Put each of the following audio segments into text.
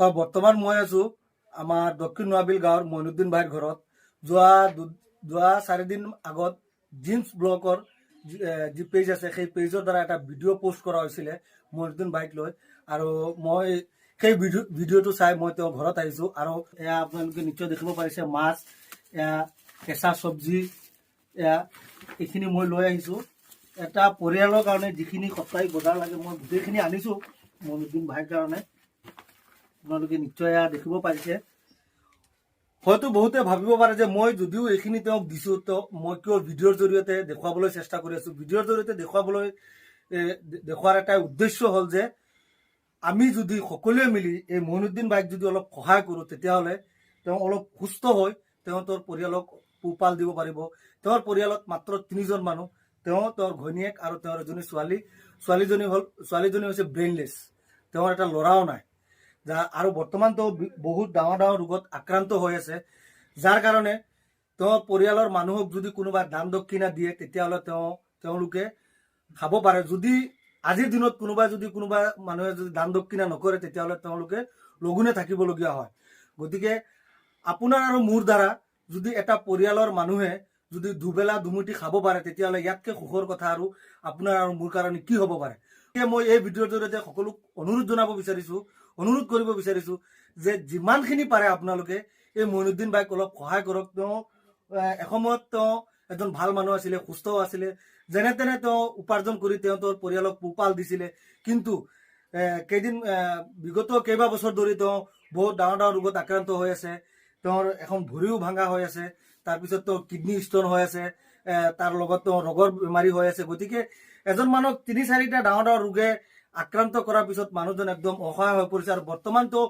হয়, বৰ্তমান মই আছো আমাৰ দক্ষিণ নোৱাবিল গাঁৱৰ মইনুদ্দিন ভাইৰ ঘৰত। যোৱা যোৱা চাৰিদিন আগত জিন্স ব্লকৰ যি- পেজ আছে, সেই পেজৰ দ্বাৰা এটা ভিডিঅ' পোষ্ট কৰা হৈছিলে মইনুদ্দিন ভাইক লৈ। আৰু মই সেই ভিডিঅ' ভিডিঅ'টো চাই মই তেওঁৰ ঘৰত আহিছো। আৰু এয়া আপোনালোকে নিশ্চয় দেখিব পাৰিছে, মাছ, এয়া কেঁচা চব্জি, এয়া এইখিনি মই লৈ আহিছো। এটা পৰিয়ালৰ কাৰণে যিখিনি সপ্তাহিক বজাৰ লাগে, মই গোটেইখিনি আনিছো মইনুদ্দিন ভাইৰ কাৰণে। আপোনালোকে নিশ্চয় এয়া দেখিব পাৰিছে। হয়তো বহুতে ভাবিব পাৰে যে মই যদিও এইখিনি তেওঁক দিছো তো মই কিয় ভিডিঅ'ৰ জৰিয়তে দেখুৱাবলৈ চেষ্টা কৰি আছো। ভিডিঅ'ৰ জৰিয়তে দেখুৱাবলৈ এ, দে- এটা উদ্দেশ্য হ'ল যে আমি যদি সকলোৱে মিলি এই মইনুদ্দিন বাইক যদি অলপ সহায় কৰোঁ তেতিয়াহ'লে তেওঁ অলপ সুস্থ হৈ তেওঁ তেওঁৰ পৰিয়ালক পোহপাল দিব পাৰিব। তেওঁৰ পৰিয়ালত মাত্ৰ তিনিজন মানুহ তেওঁ তেওঁৰ ঘৈণীয়েক আৰু তেওঁৰ এজনী ছোৱালী। ছোৱালীজনী হ'ল ছোৱালীজনী হৈছে ব্ৰেইনলেছ তেওঁৰ এটা ল'ৰাও নাই। যা আৰু বৰ্তমান তেওঁ বি- বহুত ডাঙৰ ডাঙৰ ৰোগত আক্ৰান্ত হৈ আছে। যাৰ কাৰণে তেওঁৰ পৰিয়ালৰ মানুহক যদি কোনোবা দান দক্ষিণা দিয়ে, তেতিয়াহ'লে তেওঁ তেওঁলোকে খাব পাৰে। যদি আজিৰ দিনত কোনোবাই যদি কোনোবা মানুহে যদি দান দক্ষিণা নকৰে, তেতিয়াহ'লে তেওঁলোকে লঘোণে থাকিবলগীয়া হয়। গতিকে আপোনাৰ আৰু মোৰ দ্বাৰা যদি এটা পৰিয়ালৰ মানুহে যদি দুবেলা দুমুঠি খাব পাৰে, তেতিয়াহ'লে ইয়াতকৈ সুখৰ কথা আৰু আপোনাৰ আৰু মোৰ কাৰণে কি হ'ব পাৰে। গতিকে মই এই ভিডিঅ'ৰ জৰিয়তে সকলোক অনুৰোধ জনাব বিচাৰিছোঁ অনুৰোধ কৰিব বিচাৰিছোঁ যে যিমানখিনি পাৰে আপোনালোকে এই মইনুদ্দিন বাইক অলপ সহায় কৰক। তেওঁ এসময়ত তেওঁ এজন ভালো মানুহ আছিলে সুস্থও আছিলে। যেনে তেনে তেওঁ উপাৰ্জন কৰি তেওঁ তেওঁৰ পৰিয়ালক পোহপাল দিছিলে। কিন্তু কেইদিন বিগত কেইবা বছৰ ধৰি তেওঁ বহুত ডাঙৰ ডাঙৰ ৰোগত আক্ৰান্ত হৈ আছে। তেওঁৰ এখন ভৰিও ভাঙা হৈ আছে। তাৰপিছত তেওঁৰ কিডনী ষ্ট'ন হৈ আছে। তাৰ লগত তেওঁ ৰোগৰ বেমাৰী হৈ আছে। গতিকে এজন মানুহক তিনি চাৰিটা ডাঙৰ ডাঙৰ ৰোগে আক্ৰান্ত কৰাৰ পিছত মানুহজন একদম অসহায় হৈ পৰিছে আৰু বৰ্তমান তেওঁ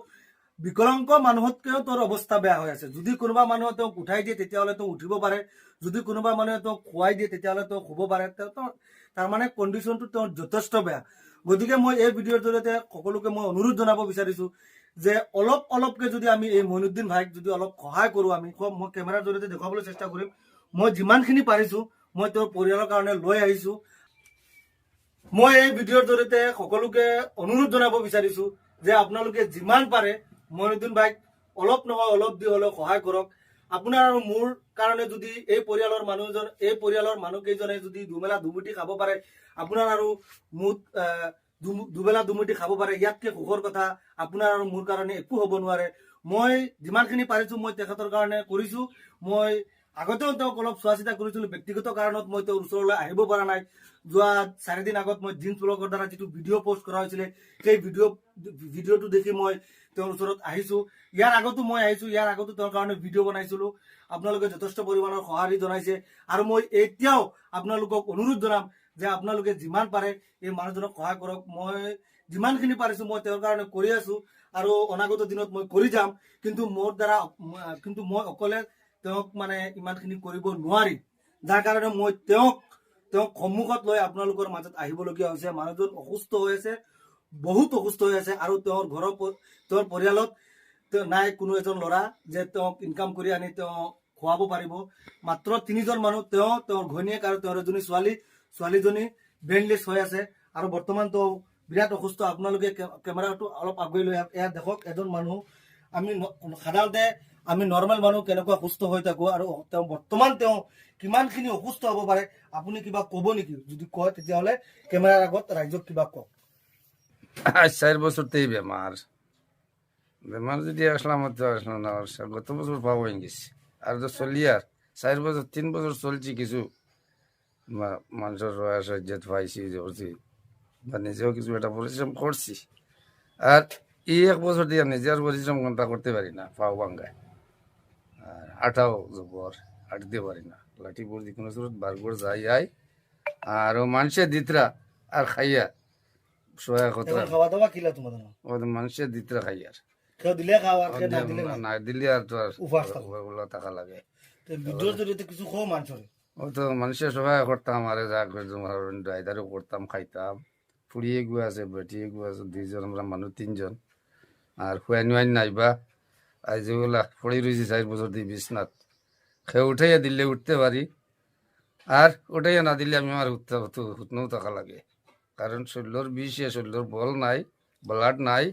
বিকলাংগ মানুহতকৈও তেওঁৰ অৱস্থা বেয়া হৈ আছে। যদি কোনোবা মানুহে তেওঁক উঠাই দিয়ে, তেতিয়াহ'লে তেওঁ উঠিব পাৰে। যদি কোনোবা মানুহে তেওঁক খুৱাই দিয়ে, তেতিয়াহ'লে তেওঁ শুব পাৰে। তেওঁ তেওঁ- তাৰমানে কণ্ডিশ্যনটো তেওঁৰ যথেষ্ট বেয়া। গতিকে মই এই ভিডিঅ'ৰ জৰিয়তে সকলোকে মই অনুৰোধ জনাব বিচাৰিছোঁ যে অলপ অলপকে যদি আমি এই মইনুদ্দিন ভাইক যদি অলপ সহায় কৰোঁ, আমি মই কেমেৰাৰ জৰিয়তে দেখুৱাবলৈ চেষ্টা কৰিম। মই যিমানখিনি পাৰিছোঁ, মই তেওঁৰ পৰিয়ালৰ কাৰণে লৈ আহিছোঁ। মই এই ভিডিঅ'ৰ জৰিয়তে সকলোকে অনুৰোধ জনাব বিচাৰিছোঁ যে আপোনালোকে যিমান পাৰে মইনুদ্দিন ভাইক, অলপ নহয়, অলপ দি হ'লেও সহায় কৰক। আপোনাৰ আৰু মোৰ কাৰণে যদি এই পৰিয়ালৰ মানুহজন এই পৰিয়ালৰ মানুহকেইজনে যদি দুবেলা দুমুঠি খাব পাৰে, আপোনাৰ আৰু মুঠ দুবেলা দুমুঠি খাব পাৰে, ইয়াতকৈ সুখৰ কথা, আপোনাৰ আৰু মোৰ কাৰণে একো হ'ব নোৱাৰে। মই যিমানখিনি পাৰিছোঁ, মই তেখেতৰ কাৰণে কৰিছোঁ। মই আগতেও তেওঁক অলপ চোৱা চিতা কৰিছিলোঁ। ব্যক্তিগত কাৰণত মই তেওঁৰ ওচৰলৈ আহিব পৰা নাই। যোৱা চাৰিদিন আগত মই জিন্স ব্লগৰ দ্বাৰা যিটো ভিডিঅ' পষ্ট কৰা হৈছিলে, সেই ভিডিঅ' ভিডিঅ'টো দেখি মই তেওঁৰ ওচৰত আহিছোঁ। ইয়াৰ আগতো মই আহিছোঁ। ইয়াৰ আগতো তেওঁৰ কাৰণে ভিডিঅ' বনাইছিলোঁ। আপোনালোকে যথেষ্ট পৰিমাণৰ সঁহাৰি জনাইছে। আৰু মই এতিয়াও আপোনালোকক অনুৰোধ জনাম যে আপোনালোকে যিমান পাৰে এই মানুহজনক সহায় কৰক। মই যিমানখিনি পাৰিছোঁ, মই তেওঁৰ কাৰণে কৰি আছোঁ। আৰু অনাগত দিনত মই কৰি যাম। কিন্তু মোৰ দ্বাৰা, কিন্তু মই অকলে তেওঁক মানে ইমানখিনি কৰিব নোৱাৰিম যাৰ কাৰণে মই তেওঁক তেওঁক সন্মুখত লৈ আপোনালোকৰ মাজত আহিবলগীয়া হৈছে। মানুহজন অসুস্থ হৈ আছে, বহুত অসুস্থ হৈ আছে আৰু তেওঁৰ ঘৰৰ তেওঁৰ পৰিয়ালত তেওঁ নাই কোনো এজন ল'ৰা যে তেওঁক ইনকাম কৰি আনি তেওঁ খুৱাব পাৰিব। মাত্ৰ তিনিজন মানুহ তেওঁ, তেওঁৰ ঘৈণীয়েক আৰু তেওঁৰ এজনী ছোৱালী, ছোৱালীজনী ব্ৰেইনলেছ হৈ আছে আৰু বৰ্তমান তেওঁ বিৰাট অসুস্থ। আপোনালোকে কেমেৰাটো অলপ আগুৱাই লৈ। এয়া দেখক, এজন মানুহ। আমি সাধাৰণতে আমি নৰ্মেল মানুহ কেনেকুৱা সুস্থ হৈ থাকোঁ আৰু তেওঁ বৰ্তমান তেওঁ কিমানখিনি অসুস্থ হ'ব পাৰে, আপুনি কিবা ক'ব নেকি? যদি কয়, তেতিয়াহ'লে কেমেৰাৰ আগত ৰাইজক কিবা কওক। আজ চার বছরতেই বেমার বেমার যদি আসলাম তো আসলাম না গত বছর পাওয়া হয়ে গেছে তো চলি আর চার বছর তিন বছর চলছি কিছু মানুষের রয়া সাহায্য পাইছি করছি বা নিজেও কিছু একটা পরিশ্রম করছি আর এই এক বছর দিয়ে, নিজে আর পরিশ্রম কোনটা করতে পারি না, পাও ভাঙ্গায় আর আটাও জবর আটতে পারি না। লাঠি পড়ি কোনো সুরত বার করে যাই আই। আর ও মানুষের দিতরা আর খাইয়া সহায় কথা খাওয়া দাওয়া কিলা তোমাদের? ওদের মানুষের দিতরা খাই আর দিলে না দিলে আর তো আর উপবাস থাকো। লাগে। ভিডিওর জরিয়তে কিছু খাও মানুষের ও তো মানুষের সহায় করতাম আরে যা ড্রাইভারও করতাম খাইতাম। ফুড়িয়ে গু আছে বেটিয়ে গু আছে দুইজন আমরা মানুষ তিনজন। আর খুয়াই নুয়াই নাইবা। যেগুলা পড়ে রয়েছি চার বছর দিয়ে বিছনাথ খেয়ে উঠাইয়া দিলে উঠতে পারি। আর উঠাইয়া না দিলে আমি আমার উঠতে উঠনেও থাকা লাগে। কারণ শরীরের বিষে শরীরের বল নাই ব্লাড নাই।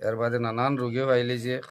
এর বাদে নানান রোগীও পাইলেছে